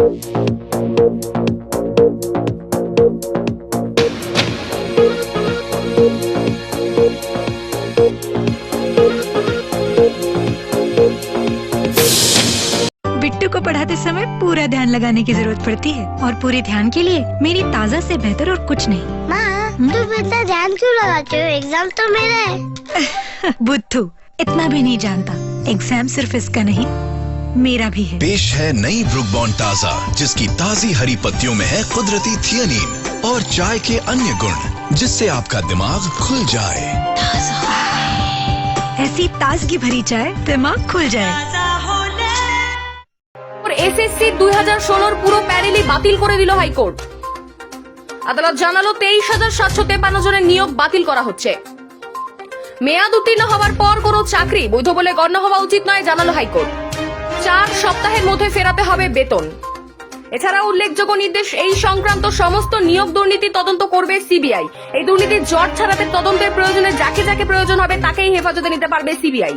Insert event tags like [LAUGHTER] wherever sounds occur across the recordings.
बिट्टू को पढ़ाते समय पूरा ध्यान लगाने की ज़रूरत पड़ती है और पूरे ध्यान के लिए मेरी ताज़ा से बेहतर और कुछ नहीं। माँ तुम इतना ध्यान क्यों लगाते हो? एग्ज़ाम तो मेरा है। [LAUGHS] बुद्धू इतना भी नहीं जानता। एग्ज़ाम सिर्फ़ इसका नहीं मेरा भी है पेश है नई ब्रुक बॉन्ड ताज़ा जिसकी ताज़ी हरी पत्तियों में है कुदरती थियानीन और चाय के अन्य गुण जिससे आपका दिमाग खुल जाए ऐसी ताजगी भरी चाय दिमाग खुल जाए এসএসসি দুই হাজার ষোলোর পুরো প্যানেলই বাতিল করে দিল হাইকোর্ট আদালত জানালো তেইশ হাজার সাতশো তেপান্ন জনের নিয়োগ বাতিল করা হচ্ছে মেয়াদ উত্তীর্ণ হওয়ার পর কোনো চাকরি বৈধ বলে গণ্য হওয়া উচিত নয় জানালো হাইকোর্ট চার সপ্তাহের মধ্যে ফেরাতে হবে বেতন। এছাড়া উল্লেখযোগ্য নির্দেশ, এই সংক্রান্ত সমস্ত নিয়োগ দুর্নীতি তদন্ত করবে সিবিআই। এই দুর্নীতির জট ছাড়াতে তদন্তের প্রয়োজনে যাকে যাকে প্রয়োজন হবে তাকেই হেফাজতে নিতে পারবে সিবিআই।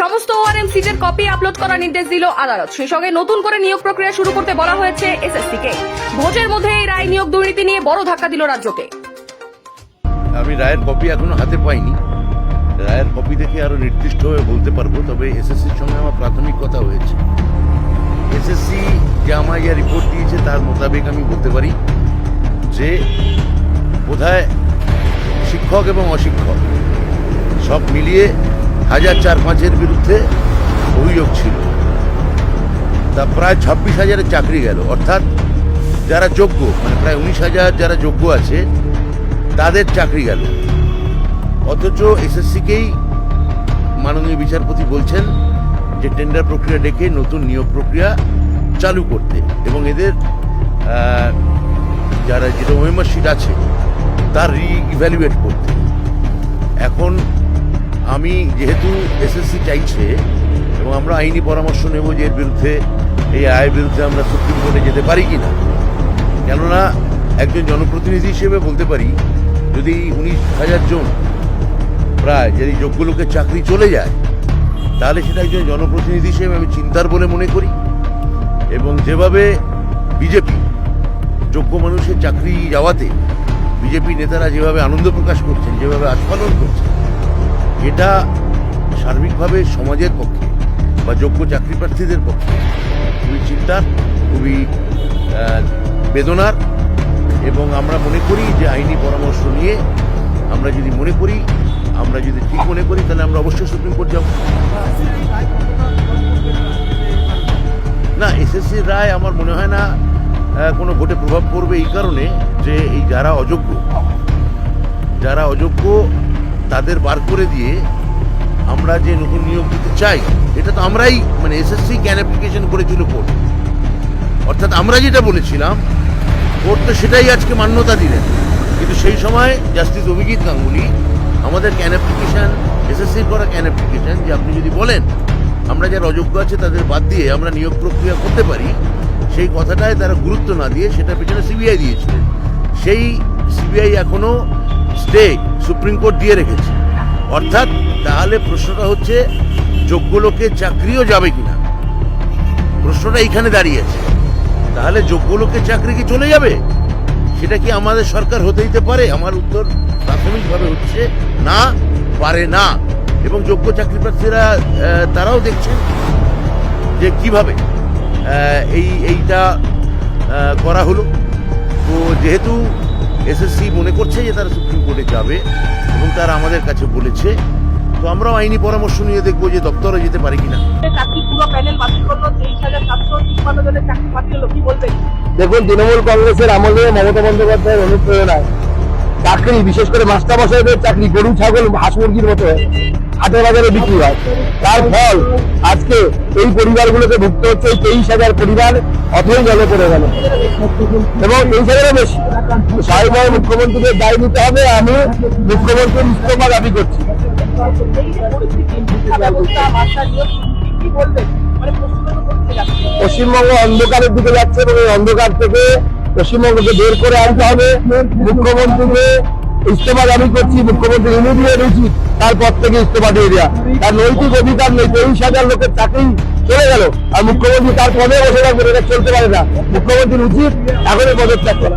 সমস্ত ওআরএম সিটের কপি আপলোড করার নির্দেশ দিল আদালত। সেই সঙ্গে নতুন করে নিয়োগ প্রক্রিয়া শুরু করতে বলা হয়েছে এসএসসি কে। ভোটের মধ্যে এই রায় নিয়োগ দুর্নীতি নিয়ে বড় ধাক্কা দিল রাজ্যকে। আমি রায়ের কপি এখনও হাতে পাইনি। রায়ের কপি দেখে আরও নির্দিষ্টভাবে বলতে পারব, তবে এসএসসির সঙ্গে আমার প্রাথমিক কথা হয়েছে। এসএসসি যে আমায় যা রিপোর্ট দিয়েছে, তার মোতাবেক আমি বলতে পারি যে, বোধহয় শিক্ষক এবং অশিক্ষক সব মিলিয়ে হাজার চার পাঁচের বিরুদ্ধে অভিযোগ ছিল। তা প্রায় ছাব্বিশ হাজারের চাকরি গেল। অর্থাৎ যারা যোগ্য মানে প্রায় উনিশ হাজার যারা যোগ্য আছে, তাদের চাকরি গেল। অথচ এসএসসিকেই মাননীয় বিচারপতি বলছেন যে টেন্ডার প্রক্রিয়া ডেকে নতুন নিয়োগ প্রক্রিয়া চালু করতে। এবং এদের যারা যেটা শিট আছে, তার রি ইভ্যালুয়েট করতে। এখন আমি যেহেতু এসএসসি চাইছে, এবং আমরা আইনি পরামর্শ নেব যে এর বিরুদ্ধে, এই আয়ের বিরুদ্ধে আমরা সুপ্রিম কোর্টে যেতে পারি কি না কেননা, একজন জনপ্রতিনিধি হিসেবে বলতে পারি, যদি উনিশ হাজার জন প্রায় যদি যোগ্য লোকের চাকরি চলে যায়, তাহলে সেটা একজন জনপ্রতিনিধি হিসেবে আমি চিন্তার বলে মনে করি। এবং যেভাবে বিজেপি যোগ্য মানুষের চাকরি যাওয়াতে বিজেপি নেতারা যেভাবে আনন্দ প্রকাশ করছেন, যেভাবে আস্ফালন করছেন, এটা সার্বিকভাবে সমাজের পক্ষে বা যোগ্য চাকরি প্রার্থীদের পক্ষে খুবই চিন্তার, খুবই বেদনার। এবং আমরা মনে করি যে আইনি পরামর্শ নিয়ে আমরা যদি মনে করি আমরা যদি ঠিক মনে করি, তাহলে আমরা অবশ্যই সুপ্রিম কোর্ট যাব। না এসএসসির রায় আমার মনে হয় না কোনো ভোটে প্রভাব পড়বে এই কারণে যে এই যারা অযোগ্য যারা অযোগ্য, তাদের বার করে দিয়ে আমরা যে নতুন নিয়োগ দিতে চাই, এটা তো আমরাই মানে এসএসসি ক্যান অ্যাপ্লিকেশন করেছিল কোর্ট অর্থাৎ আমরা যেটা বলেছিলাম কোর্ট তো সেটাই আজকে মান্যতা দিলেন। কিন্তু সেই সময় জাস্টিস অভিজিৎ গাঙ্গুলি আমাদের ক্যান অ্যাপ্লিকেশন এসএসসির করা ক্যান অ্যাপ্লিকেশন যে আপনি যদি বলেন, আমরা যারা অযোগ্য আছে তাদের বাদ দিয়ে আমরা নিয়োগ প্রক্রিয়া করতে পারি, সেই কথাটায় তারা গুরুত্ব না দিয়ে সেটা পেছনে সিবিআই দিয়েছিলেন সেই সিবিআই এখনও স্টে সুপ্রিম কোর্ট দিয়ে রেখেছে। অর্থাৎ তাহলে প্রশ্নটা হচ্ছে, যোগ্য লোকের চাকরিও যাবে কিনা? প্রশ্নটা এইখানে দাঁড়িয়ে আছে। তাহলে যোগ্য লোকের চাকরি কি চলে যাবে? সেটা কি আমাদের সরকার হতে দিতে পারে? আমার উত্তর প্রাথমিকভাবে হচ্ছে না, পারে না। এবং যোগ্য চাকরি প্রার্থীরা তারাও দেখছেন যে কীভাবে এই, এইটা করা হলো। তো যেহেতু এসএসসি মনে করছে যে তারা সুপ্রিম কোর্টে যাবে এবং তারা আমাদের কাছে বলেছে তো আমরাও আইনি পরামর্শ নিয়ে দেখব যে দপ্তরে যেতে পারি কিনা। দেখুন তৃণমূল কংগ্রেসের আমলে মমতা বন্দ্যোপাধ্যায়ের অনুপ্রেরণায় চাকরি বিশেষ করে মাস্টার মশাইদের চাকরি গরু ছাগল হাঁস মুরগির মতো হাটে বাজারে বিক্রি হয়। তার ফল আজকে এই পরিবারগুলোকে ভুগতে হচ্ছে এই তেইশ হাজার পরিবার অথই জলে পড়ে গেল। এবং তেইশ হাজারও বেশি। স্বয়ং মুখ্যমন্ত্রীকে দায় নিতে হবে আমি মুখ্যমন্ত্রীর ইস্তফা দাবি করছি। পশ্চিমবঙ্গ অন্ধকারের দিকে যাচ্ছে এবং এই অন্ধকার থেকে পশ্চিমবঙ্গকে বের করে আনতে হবে। মুখ্যমন্ত্রীকে ইস্তফা দাবি করছি, মুখ্যমন্ত্রী ইমিডিয়েট উচিত তারপর থেকে ইস্তফা দিয়ে দেওয়া তার নৈতিক অধিকার নেই, তেইশ হাজার লোকের চাকরি চলে গেল, আর মুখ্যমন্ত্রী তার পদে বসে থাকবে, এটা চলতে পারে না। মুখ্যমন্ত্রীর উচিত এখনই পদত্যাগ করা।